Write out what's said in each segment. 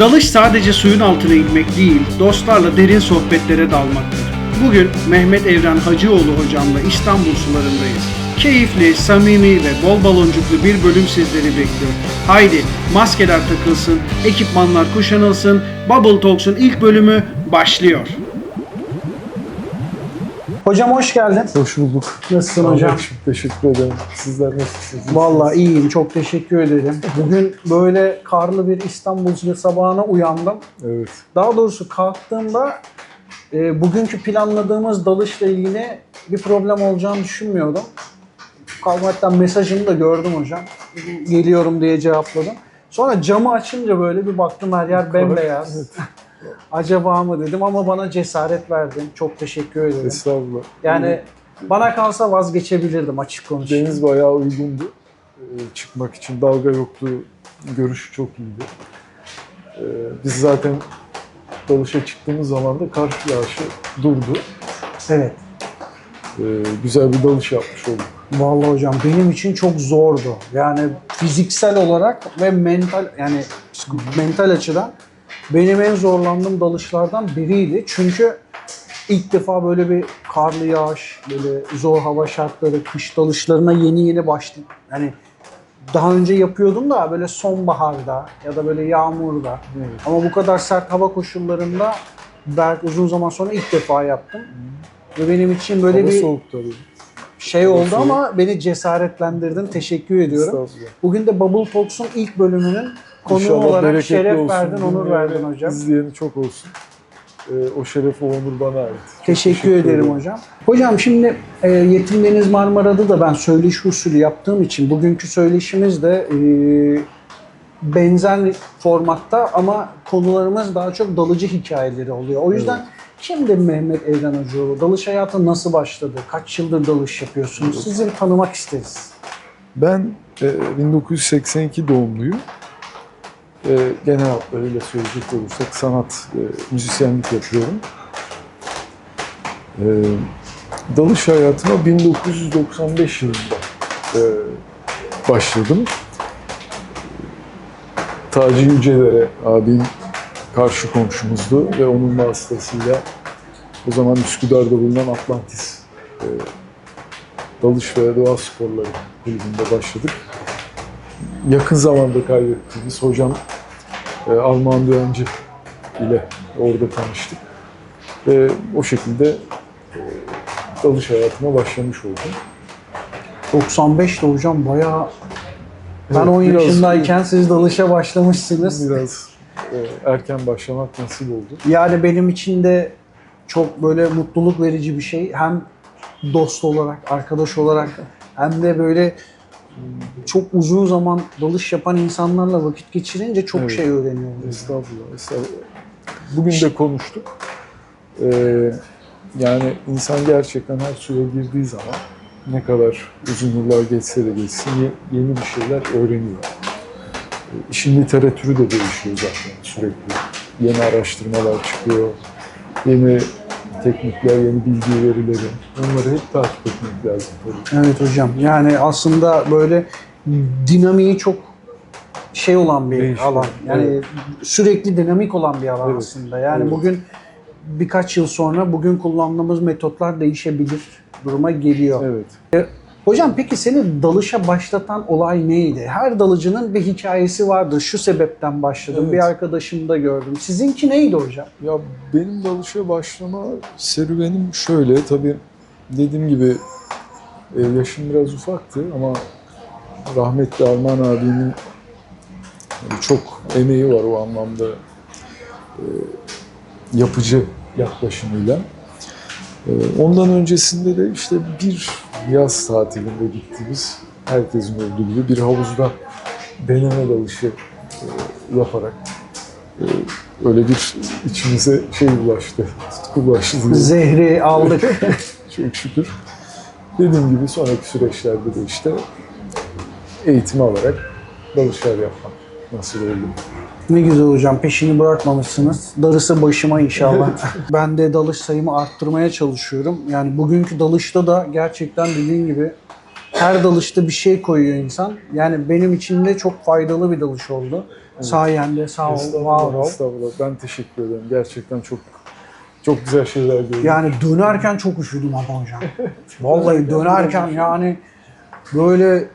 Dalış sadece suyun altına inmek değil, dostlarla derin sohbetlere dalmaktır. Bugün Mehmet Evren Hacıoğlu hocamla İstanbul sularındayız. Keyifli, samimi ve bol baloncuklu bir bölüm sizleri bekliyor. Haydi maskeler takılsın, ekipmanlar kuşanılsın, Bubble Talks'un ilk bölümü başlıyor. Hocam hoş geldin. Hoş bulduk. Nasılsın hocam? Ahmetciğim, Teşekkür ederim. Sizler nasılsınız? Vallahi iyiyim, çok teşekkür ederim. Bugün böyle karlı bir İstanbul sabahına uyandım. Evet. Daha doğrusu kalktığımda e, bugünkü planladığımız dalışla ilgili bir problem olacağını düşünmüyordum. Kalkmaktan mesajını da gördüm hocam. Geliyorum diye cevapladım. Sonra camı açınca böyle bir baktım her yer bembeyaz. Evet. Acaba mı dedim ama bana cesaret verdin. Çok teşekkür ederim. Estağfurullah. Yani bana kalsa vazgeçebilirdim açık konuşayım. Deniz bayağı uygundu. Ee, çıkmak için dalga yoktu. Görüş çok iyiydi. Ee, biz zaten dalışa çıktığımız zaman da kar yağışı durdu. Evet. Ee, güzel bir dalış yapmış olduk. Vallahi hocam benim için çok zordu. Yani fiziksel olarak ve mental yani mental açıdan benim en zorlandığım dalışlardan biriydi. Çünkü ilk defa böyle bir karlı yağış, böyle zor hava şartları, kış dalışlarına yeni yeni başladım. Yani daha önce yapıyordum da böyle sonbaharda ya da böyle yağmurda. Evet. Ama bu kadar sert hava koşullarında belki uzun zaman sonra ilk defa yaptım. Ve benim için böyle Hava bir soğuk tabii. şey oldu Soğuk. ama beni cesaretlendirdin. Teşekkür ediyorum. Bugün de Bubble Talks'un ilk bölümünün İnşallah olarak şeref olsun. verdin, onur verdin hocam. İzleyeni çok olsun. Ee, o şeref, o onur bana ait. Çok Teşekkür, ederim hocam. Hocam şimdi e, Yetim Deniz Marmara'da da ben söyleşi usulü yaptığım için bugünkü söyleşimiz de e, benzer formatta ama konularımız daha çok dalıcı hikayeleri oluyor. O yüzden şimdi Mehmet Evren Hacıoğlu dalış hayatı nasıl başladı? Kaç yıldır dalış yapıyorsunuz? Sizi tanımak isteriz. Ben e, 1982 doğumluyum. E, genel hatlarıyla söyleyecek olursak sanat, e, müzisyenlik yapıyorum. E, dalış hayatıma 1995 yılında e, başladım. Taci Yücelere abim karşı komşumuzdu ve onun vasıtasıyla o zaman Üsküdar'da bulunan Atlantis e, dalış ve doğa sporları kulübünde başladık. Yakın zamanda kaybettiğimiz hocam e, Alman Düğencı ile orada tanıştık. Ve o şekilde e, dalış hayatıma başlamış oldum. 95'te hocam bayağı ben Evet, 10 biraz- yaşındayken siz dalışa başlamışsınız. Biraz e, erken başlamak nasip oldu. Yani benim için de çok böyle mutluluk verici bir şey. Hem dost olarak, arkadaş olarak hem de böyle çok uzun zaman dalış yapan insanlarla vakit geçirince çok Evet. şey öğreniyoruz. Estağfurullah, estağfurullah. Bugün de konuştuk. Ee, yani insan gerçekten her suya girdiği zaman ne kadar uzun yıllar geçse de geçsin ye- yeni bir şeyler öğreniyor. Ee, İşin literatürü de değişiyor zaten sürekli. Yeni araştırmalar çıkıyor, yeni teknikler, yeni bilgi verileri. Onları hep takip etmek lazım tabii. Evet hocam. Yani aslında böyle dinamiği çok şey olan bir Değişiyor. alan. Yani Evet. sürekli dinamik olan bir alan Evet. aslında. Yani Evet. bugün birkaç yıl sonra bugün kullandığımız metotlar değişebilir duruma geliyor. Evet. Hocam peki seni dalışa başlatan olay neydi? Her dalıcının bir hikayesi vardır. Şu sebepten başladım. Evet. Bir arkadaşımda gördüm. Sizinki neydi hocam? Ya benim dalışa başlama serüvenim şöyle tabii dediğim gibi e, yaşım biraz ufaktı ama rahmetli Arman abinin çok emeği var o anlamda e, yapıcı yaklaşımıyla. E, ondan öncesinde de işte bir yaz tatilinde gittiğimiz herkesin olduğu gibi bir havuzda deneme dalışı e, yaparak e, öyle bir içimize şey ulaştı, tutku ulaştı. Zehri aldık. Çok şükür. Dediğim gibi sonraki süreçlerde de işte eğitim alarak dalışlar yapmak nasıl oldu. Ne güzel hocam. Peşini bırakmamışsınız. Darısı başıma inşallah. ben de dalış sayımı arttırmaya çalışıyorum. Yani bugünkü dalışta da gerçekten dediğim gibi her dalışta bir şey koyuyor insan. Yani benim için de çok faydalı bir dalış oldu. Sayende sağ ol, var ol. estağfurullah. Ben teşekkür ederim. Gerçekten çok çok güzel şeyler gördüm. Yani dönerken çok üşüdüm ama hocam. Vallahi dönerken yani böyle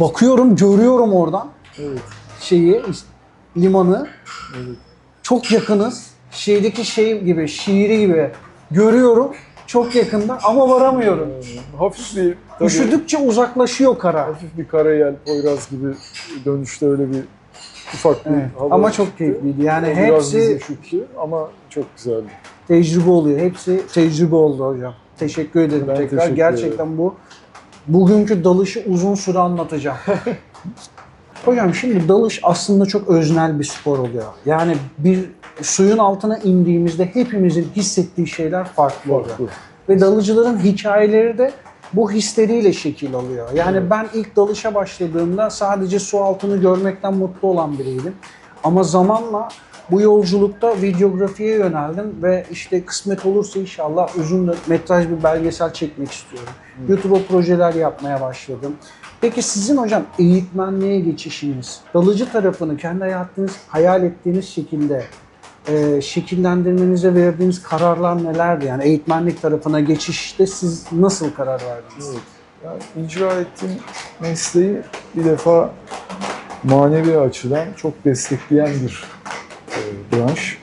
bakıyorum, görüyorum oradan Evet, şeyi, işte limanı. evet. Çok yakınız. Şeydeki şey gibi, şiiri gibi görüyorum. Çok yakında ama varamıyorum. Hafif bir tabii, Üşüdükçe uzaklaşıyor kara. hafif bir karayel, Poyraz gibi dönüşte öyle bir ufak bir Evet. hava Ama çok çıktı. keyifliydi. Yani O biraz hepsi üşüttü ama çok güzeldi. tecrübe oluyor. Hepsi tecrübe oldu hocam. Teşekkür ederim Ben tekrar. teşekkür Gerçekten bu bugünkü dalışı uzun süre anlatacağım. hocam şimdi dalış aslında çok öznel bir spor oluyor. Yani bir suyun altına indiğimizde hepimizin hissettiği şeyler farklı oluyor. Farklı. Ve dalıcıların hikayeleri de bu hisleriyle şekil alıyor. Yani Evet. ben ilk dalışa başladığımda sadece su altını görmekten mutlu olan biriydim. Ama zamanla bu yolculukta videografiye yöneldim ve işte kısmet olursa inşallah uzun metraj bir belgesel çekmek istiyorum. YouTube'a projeler yapmaya başladım. Peki sizin hocam eğitmenliğe geçişiniz, dalıcı tarafını kendi hayatınız hayal ettiğiniz şekilde e, şekillendirmenize verdiğiniz kararlar nelerdi? Yani eğitmenlik tarafına geçişte siz nasıl karar verdiniz? Evet. Yani icra ettiğim mesleği bir defa manevi açıdan çok destekleyen bir e, branş.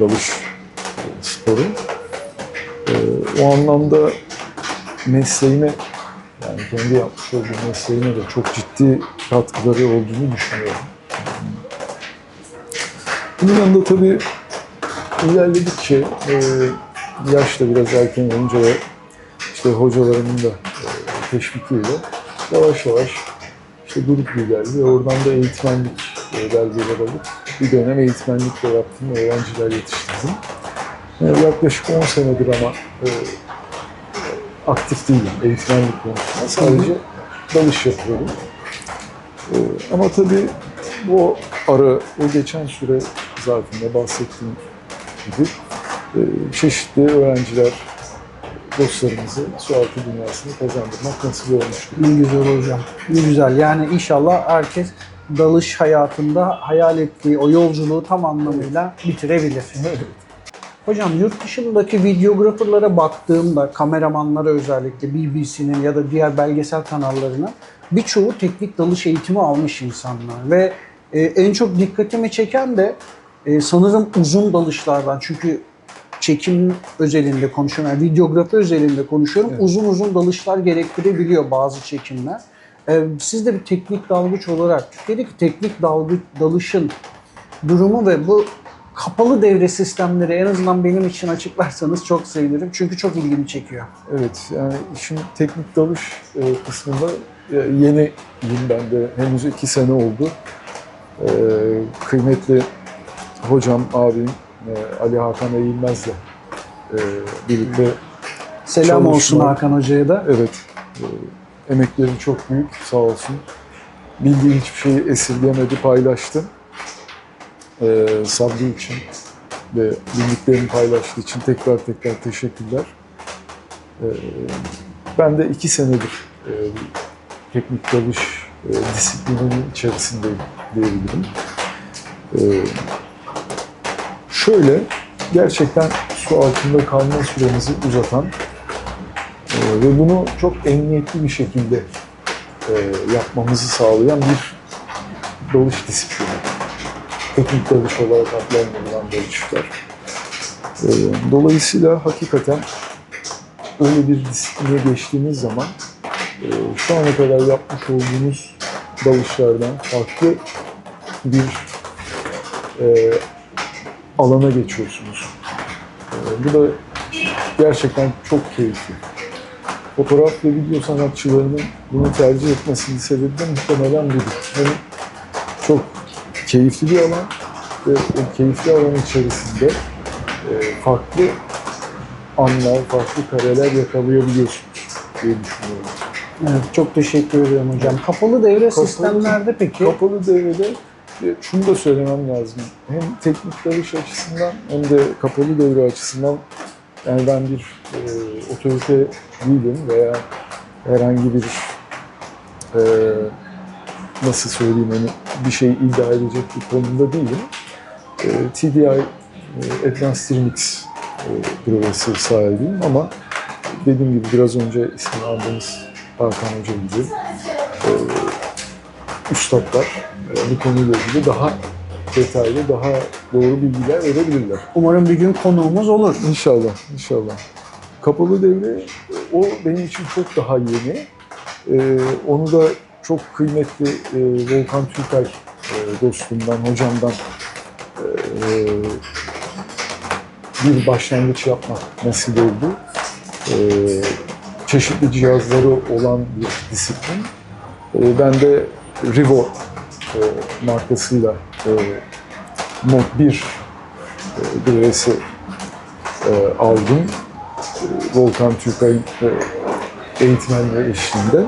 Dalış e, sporu. E, o anlamda mesleğime yani kendi yapmış olduğum mesleğime de çok ciddi katkıları olduğunu düşünüyorum. Bunun yanında tabii ilerledikçe e, yaş da biraz erken olunca ve işte hocalarımın da e, teşvikiyle yavaş yavaş işte grup liderliği oradan da eğitmenlik e, belgeler alıp bir dönem eğitmenlik de yaptım, öğrenciler yetiştirdim. E, yaklaşık 10 senedir ama e, aktif değilim eğitmenlik konusunda. Sadece dalış yapıyorum. E, ama tabii bu ara, o geçen süre zarfında bahsettiğim gibi e, çeşitli öğrenciler, dostlarımızı sualtı dünyasını kazandırmak nasip olmuştur. Ne güzel hocam. Ne güzel. Yani inşallah herkes dalış hayatında hayal ettiği o yolculuğu tam anlamıyla bitirebilir. Hocam yurt dışındaki videograferlara baktığımda, kameramanlara özellikle BBC'nin ya da diğer belgesel kanallarına birçoğu teknik dalış eğitimi almış insanlar ve e, en çok dikkatimi çeken de e, sanırım uzun dalışlardan çünkü çekim özelinde konuşuyorum, yani videografi özelinde konuşuyorum. Evet. Uzun uzun dalışlar gerektirebiliyor bazı çekimler. E, siz de bir teknik dalgıç olarak Türkiye'deki teknik dalgıç dalışın durumu ve bu kapalı devre sistemleri en azından benim için açıklarsanız çok sevinirim. Çünkü çok ilgimi çekiyor. Evet, yani işin teknik dalış e, kısmında e, yeniyim ben de. Henüz iki sene oldu. E, kıymetli hocam, abim Ali Hakan Eğilmez'le birlikte Selam olsun Çalışma. Hakan Hoca'ya da. Evet. e, emekleri çok büyük sağ olsun. Bildiği hiçbir şeyi esirgemedi, paylaştı. E, sabrı için ve bildiklerini paylaştığı için tekrar tekrar teşekkürler. E, ben de iki senedir e, teknik dalış e, disiplininin içerisindeyim diyebilirim. E, şöyle, gerçekten su altında kalma süremizi uzatan ee, ve bunu çok emniyetli bir şekilde e, yapmamızı sağlayan bir dalış disiplini. Teknik dalış olarak adlandırılan dalışlar. Ee, dolayısıyla hakikaten öyle bir disipline geçtiğimiz zaman e, şu ana kadar yapmış olduğumuz dalışlardan farklı bir e, alana geçiyorsunuz. E, bu da gerçekten çok keyifli fotoğraf ve video sanatçılarının bunu tercih etmesinin sebebi de muhtemelen budur. Hem çok keyifli bir alan ve o keyifli alan içerisinde e, farklı anlar, farklı kareler yakalayabiliyorsunuz diye düşünüyorum. Evet, çok teşekkür ediyorum hocam. Kapalı devre Kapalı- sistemlerde peki Kapalı devrede e, şunu da söylemem lazım. Hem teknik dalış açısından hem de kapalı devre açısından yani ben bir e, otorite değilim veya herhangi bir e, nasıl söyleyeyim onu bir şey iddia edecek bir konumda değilim. E, TDI e, Advanced Remix e, bürövesi sahibiyim ama dediğim gibi biraz önce ismini andığımız Hakan Hoca gibi e, üstadlar e, bu konuyla ilgili daha detaylı, daha doğru bilgiler verebilirler. Umarım bir gün konuğumuz olur. İnşallah, inşallah. Kapalı devre o benim için çok daha yeni. Ee, onu da çok kıymetli e, Volkan Türkay e, dostumdan, hocamdan e, bir başlangıç yapmak nasip oldu. E, çeşitli cihazları olan bir disiplin. E, ben de Rivo e, markasıyla e, Mod 1 e, e, aldım. E, Volkan Türkay'ın e, eğitmenleri eşliğinde.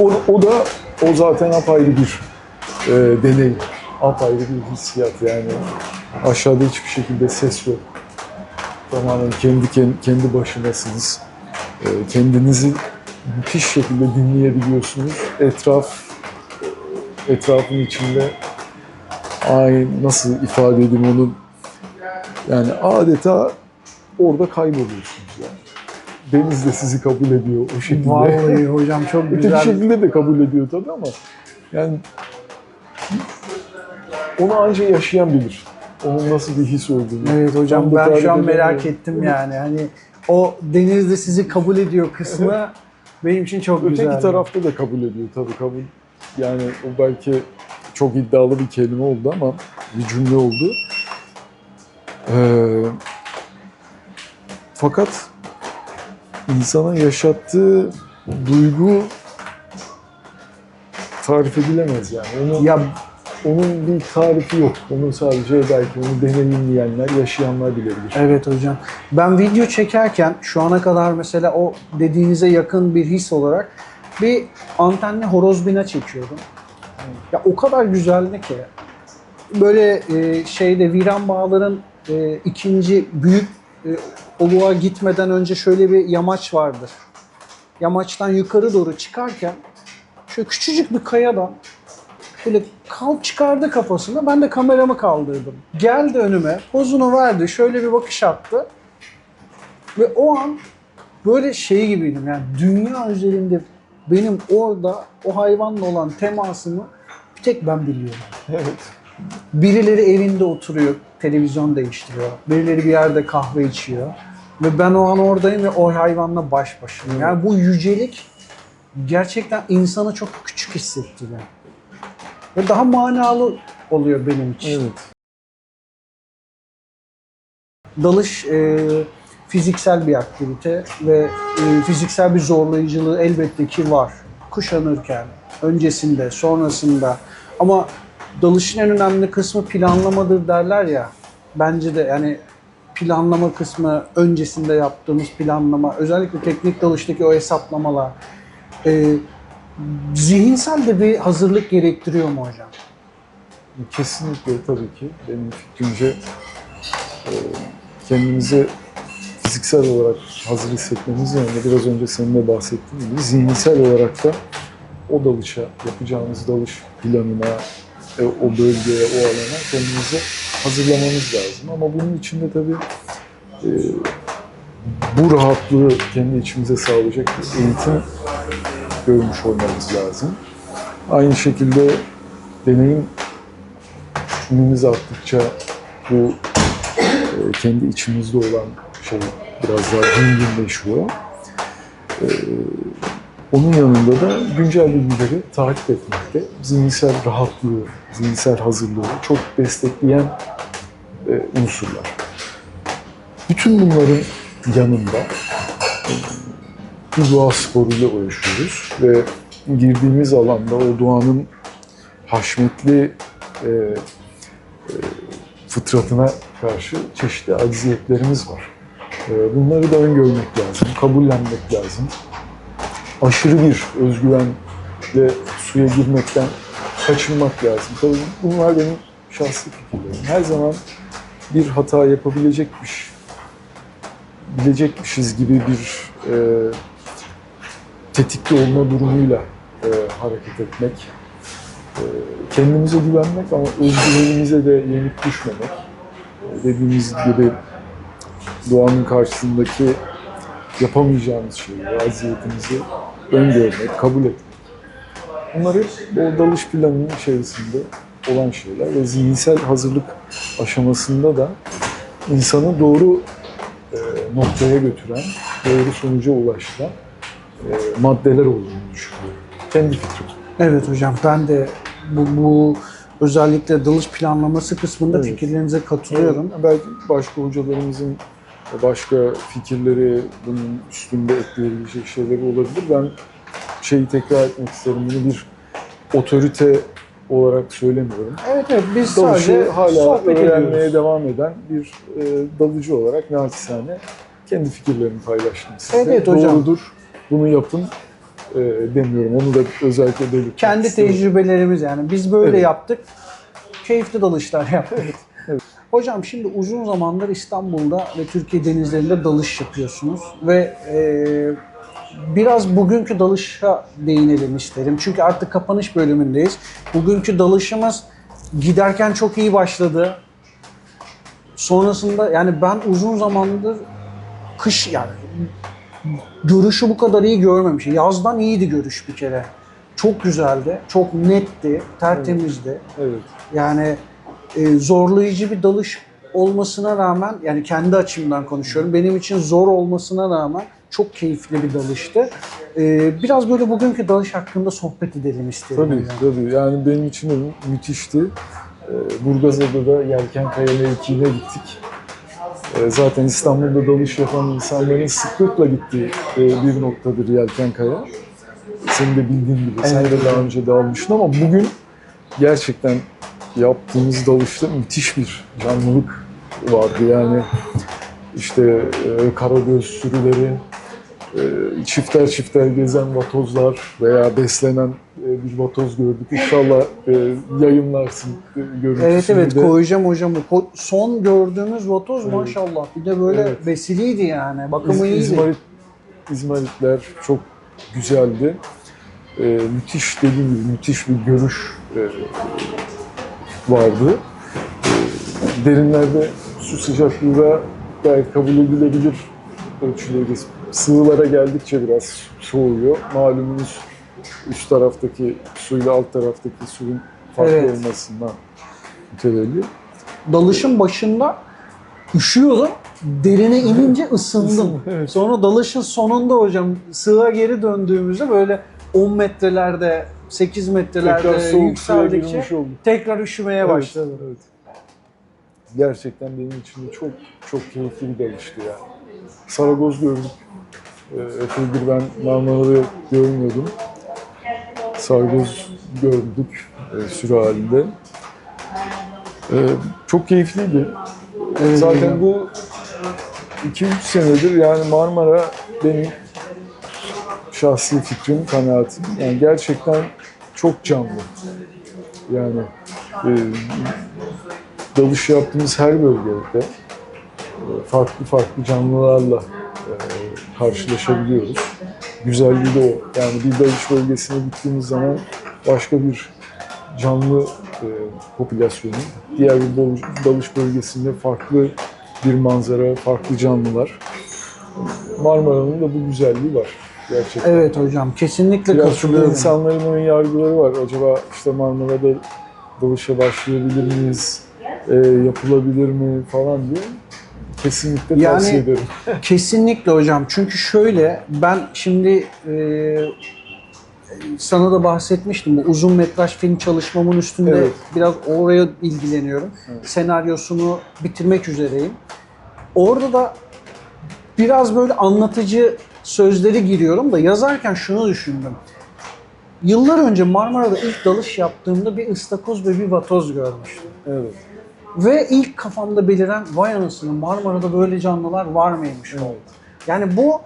O, o da o zaten apayrı bir e, deney, apayrı bir hissiyat yani. Aşağıda hiçbir şekilde ses yok. Tamamen kendi, kendi başınasınız. E, kendinizi müthiş şekilde dinleyebiliyorsunuz. Etraf etrafın içinde ay nasıl ifade edeyim onu yani adeta orada kayboluyorsunuz yani. Deniz de sizi kabul ediyor o şekilde. Vallahi hocam çok Öteki güzel. şekilde de kabul ediyor tabii ama yani onu ancak yaşayan bilir. Onun nasıl bir his olduğunu. Evet hocam ben şu an merak ettim yani. Hani o denizde sizi kabul ediyor kısmı benim için çok Öteki güzel. tarafta da kabul ediyor tabii kabul. Yani o belki çok iddialı bir kelime oldu ama bir cümle oldu. Ee, fakat insana yaşattığı duygu tarif edilemez yani. Onu, Ya onun bir tarifi yok. Onu sadece belki onu deneyimleyenler, yaşayanlar bilebilir. Evet hocam. Ben video çekerken şu ana kadar mesela o dediğinize yakın bir his olarak bir antenli horoz bina çekiyordum. Ya o kadar güzeldi ki. Böyle e, şeyde Viran Bağlar'ın e, ikinci büyük e, oluğa gitmeden önce şöyle bir yamaç vardır. Yamaçtan yukarı doğru çıkarken şöyle küçücük bir kayadan Böyle kalk çıkardı kafasını. Ben de kameramı kaldırdım. Geldi önüme. Pozunu verdi. Şöyle bir bakış attı. Ve o an böyle şey gibiydim. Yani dünya üzerinde benim orada o hayvanla olan temasımı bir tek ben biliyorum. Evet. Birileri evinde oturuyor, televizyon değiştiriyor. Birileri bir yerde kahve içiyor. Ve ben o an oradayım ve o hayvanla baş başayım. Yani bu yücelik gerçekten insanı çok küçük hissettiriyor. Ve daha manalı oluyor benim için. Evet. Dalış e, fiziksel bir aktivite ve e, fiziksel bir zorlayıcılığı elbette ki var. Kuşanırken, öncesinde, sonrasında. Ama dalışın en önemli kısmı planlamadır derler ya. Bence de yani planlama kısmı, öncesinde yaptığımız planlama, özellikle teknik dalıştaki o hesaplamalar. E, zihinsel de bir hazırlık gerektiriyor mu hocam? Kesinlikle tabii ki. Benim fikrimce e, kendimizi fiziksel olarak hazır hissetmemiz yanında biraz önce senin de bahsettiğin gibi zihinsel olarak da o dalışa, yapacağımız dalış planına, e, o bölgeye, o alana kendimizi hazırlamamız lazım. Ama bunun için de tabii e, bu rahatlığı kendi içimize sağlayacak bir eğitim görmüş olmamız lazım. Aynı şekilde deneyim Ümimiz arttıkça bu e, kendi içimizde olan şey biraz daha dinginleşiyor. E, onun yanında da güncel bilgileri takip etmekte zihinsel rahatlığı, zihinsel hazırlığı çok destekleyen e, unsurlar. Bütün bunların yanında e, bir doğa sporuyla uğraşıyoruz ve girdiğimiz alanda o doğanın haşmetli e, e, fıtratına karşı çeşitli acziyetlerimiz var. E, bunları da öngörmek lazım, kabullenmek lazım. Aşırı bir özgüvenle suya girmekten kaçınmak lazım. Tabii bunlar benim şahsi fikirlerim. Her zaman bir hata yapabilecekmiş, bilecekmişiz gibi bir e, tetikte olma durumuyla e, hareket etmek, e, kendimize güvenmek ama özgüvenimize de yenik düşmemek. E, dediğimiz gibi doğanın karşısındaki yapamayacağımız şeyi, vaziyetimizi öngörmek, kabul etmek. Bunlar hep o dalış planının içerisinde olan şeyler ve zihinsel hazırlık aşamasında da insanı doğru e, noktaya götüren, doğru sonuca ulaştıran e, maddeler olduğunu düşünüyorum. Kendi fikrim. Evet hocam ben de bu, bu özellikle dalış planlaması kısmında Evet. fikirlerinize katılıyorum. Belki başka hocalarımızın başka fikirleri bunun üstünde ekleyebilecek şeyleri olabilir. Ben şeyi tekrar etmek isterim. Bunu bir otorite olarak söylemiyorum. Evet evet biz Dalışı sadece hala öğrenmeye ediyoruz. devam eden bir e, dalıcı olarak naçizane kendi fikirlerimi paylaştım size. Evet hocam. Doğrudur, bunu yapın e, demiyorum. Onu da özellikle belirtmek Kendi isterim. tecrübelerimiz yani biz böyle Evet. yaptık. Keyifli dalışlar yaptık. evet. Hocam şimdi uzun zamandır İstanbul'da ve Türkiye denizlerinde dalış yapıyorsunuz ve e, biraz bugünkü dalışa değinelim isterim. Çünkü artık kapanış bölümündeyiz. Bugünkü dalışımız giderken çok iyi başladı. Sonrasında yani ben uzun zamandır kış yani görüşü bu kadar iyi görmemişim. Yazdan iyiydi görüş bir kere. Çok güzeldi, çok netti, tertemizdi. Evet. Yani e, zorlayıcı bir dalış olmasına rağmen yani kendi açımdan konuşuyorum. Benim için zor olmasına rağmen çok keyifli bir dalıştı. E, biraz böyle bugünkü dalış hakkında sohbet edelim istedim. Tabii hocam. tabii. Yani benim için de müthişti. Ee, Burgazada'da da Yelkenkaya mevkiine gittik. Ee, Zaten İstanbul'da dalış yapan insanların sıklıkla gittiği e, bir noktadır Yelkenkaya. Senin de bildiğin gibi. Sen Evet. de daha önce de almıştın ama bugün gerçekten yaptığımız dalışta müthiş bir canlılık vardı. Yani işte e, karagöz sürüleri, e, çifter çifter gezen vatozlar veya beslenen e, bir vatoz gördük. İnşallah e, yayınlarsın e, görüntüsünü Evet evet de. koyacağım hocam. Ko- son gördüğümüz vatoz Evet. maşallah. Bir de böyle Evet. besiliydi yani. Bakımı İz- iyiydi. İzmarit, İzmaritler çok güzeldi. E, müthiş dediğim gibi müthiş bir görüş e, vardı. E, derinlerde su sıcaklığı da gayet kabul edilebilir ölçüleri. Sığılara geldikçe biraz soğuyor. Malumunuz üst taraftaki suyla alt taraftaki suyun farklı Evet. olmasından mütevelli. dalışın başında üşüyordum. Derine inince ısındım. Evet. Sonra dalışın sonunda hocam sığğa geri döndüğümüzde böyle 10 metrelerde 8 metrelerde Tekrar soğuk suya yükseldikçe tekrar üşümeye Evet, başladım. evet. Gerçekten benim için de çok çok keyifli bir dalıştı ya. Saragoz gördük. Ee, epeydir ben Marmara'da görmüyordum. Sargoz gördük e, sürü halinde. Ee, çok keyifliydi. Zaten bu 2-3 senedir yani Marmara benim şahsi fikrim, kanaatim. Yani gerçekten çok canlı. Yani e, dalış yaptığımız her bölgede e, farklı farklı canlılarla e, karşılaşabiliyoruz. Güzelliği de o. Yani bir dalış bölgesine gittiğimiz zaman başka bir canlı e, popülasyonu, diğer bir dalış, dalış bölgesinde farklı bir manzara, farklı canlılar. Marmara'nın da bu güzelliği var gerçekten. Evet hocam kesinlikle Biraz katılıyorum. insanların ön yargıları var. Acaba işte Marmara'da dalışa başlayabilir miyiz? E, yapılabilir mi falan diye. Kesinlikle Yani- tavsiye ederim. Kesinlikle hocam. Çünkü şöyle ben şimdi e, sana da bahsetmiştim. Bu uzun metraj film çalışmamın üstünde Evet. biraz oraya ilgileniyorum. Senaryosunu bitirmek üzereyim. Orada da biraz böyle anlatıcı sözleri giriyorum da yazarken şunu düşündüm. Yıllar önce Marmara'da ilk dalış yaptığımda bir ıstakoz ve bir vatoz görmüştüm. Evet. Ve ilk kafamda beliren vay anasını Marmara'da böyle canlılar var mıymış oldu. Yani bu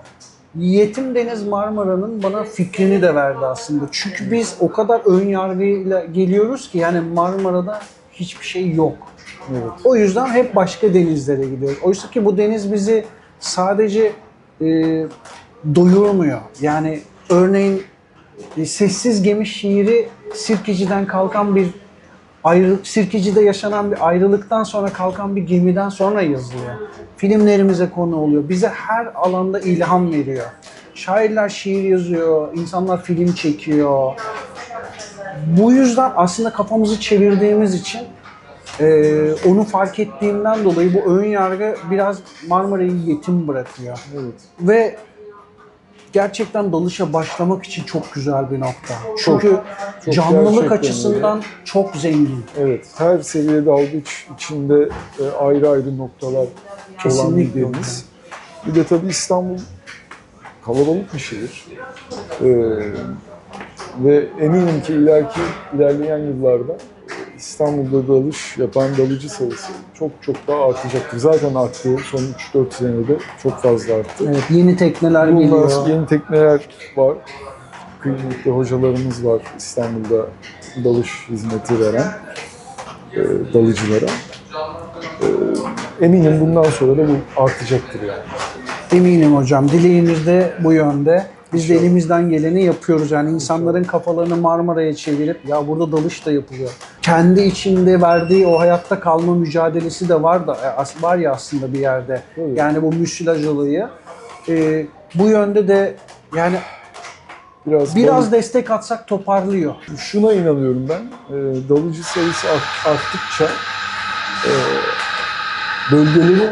Yetim Deniz Marmara'nın bana fikrini de verdi aslında. Çünkü biz o kadar ön yargıyla geliyoruz ki yani Marmara'da hiçbir şey yok. Evet. O yüzden hep başka denizlere gidiyoruz. Oysa ki bu deniz bizi sadece e, doyurmuyor. Yani örneğin e, Sessiz Gemi şiiri Sirkeci'den kalkan bir ayrı, Sirkeci'de yaşanan bir ayrılıktan sonra kalkan bir gemiden sonra yazılıyor. Filmlerimize konu oluyor. Bize her alanda ilham veriyor. Şairler şiir yazıyor, insanlar film çekiyor. Bu yüzden aslında kafamızı çevirdiğimiz için e, onu fark ettiğimden dolayı bu ön yargı biraz Marmara'yı yetim bırakıyor. Evet. Ve gerçekten dalışa başlamak için çok güzel bir nokta. Çünkü çok canlılık açısından çok zengin. Evet, her seviye dalgıç içinde e, ayrı ayrı noktalar olan Kesinlikle bir deniz. Bir de tabii İstanbul kalabalık bir şehir. Ee, ve eminim ki ileriki ilerleyen yıllarda İstanbul'da dalış yapan dalıcı sayısı çok çok daha artacaktır. Zaten arttı. Son 3-4 senede çok fazla arttı. Evet, yeni tekneler Bunlar geliyor. yeni tekneler var. Kıymetli hocalarımız var İstanbul'da dalış hizmeti veren e, dalıcılara. E, eminim bundan sonra da bu artacaktır yani. Eminim hocam. Dileğimiz de bu yönde. Biz de elimizden geleni yapıyoruz. Yani insanların kafalarını Marmara'ya çevirip ya burada dalış da yapılıyor. Kendi içinde verdiği o hayatta kalma mücadelesi de var da e, var ya aslında bir yerde. Yani bu müsilaj olayı. Ee, bu yönde de yani Biraz, biraz destek atsak toparlıyor. şuna inanıyorum ben. e, dalıcı sayısı art- arttıkça e, bölgelerin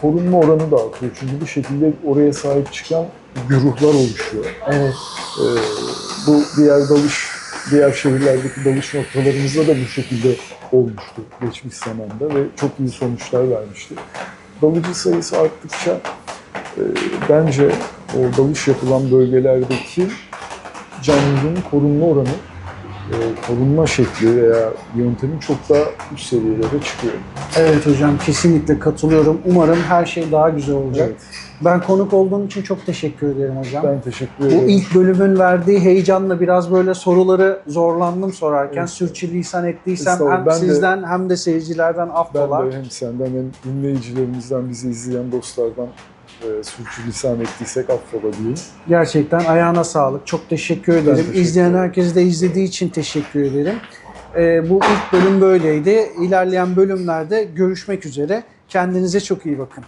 korunma oranı da artıyor. Çünkü bir şekilde oraya sahip çıkan güruhlar oluşuyor. Evet. Ee, bu diğer dalış, diğer şehirlerdeki dalış noktalarımızda da bu şekilde olmuştu geçmiş zamanda ve çok iyi sonuçlar vermişti. Dalıcı sayısı arttıkça e, bence o dalış yapılan bölgelerdeki canlılığın korunma oranı, e, korunma şekli veya yöntemin çok daha üst seviyelere çıkıyor. Evet hocam kesinlikle katılıyorum. Umarım her şey daha güzel olacak. Evet, Ben konuk olduğum için çok teşekkür ederim hocam. ben teşekkür Bu ederim. ilk bölümün verdiği heyecanla biraz böyle soruları zorlandım sorarken. Sürçülisan ettiysem hem Ben de- sizden hem de seyircilerden Ben affola. de hem senden hem dinleyicilerimizden, bizi izleyen dostlardan e, sürçülisan ettiysek affola diyeyim. Gerçekten ayağına sağlık. Çok teşekkür ederim. teşekkür İzleyen herkese de izlediği için teşekkür ederim. Ee, bu ilk bölüm böyleydi. İlerleyen bölümlerde görüşmek üzere. Kendinize çok iyi bakın.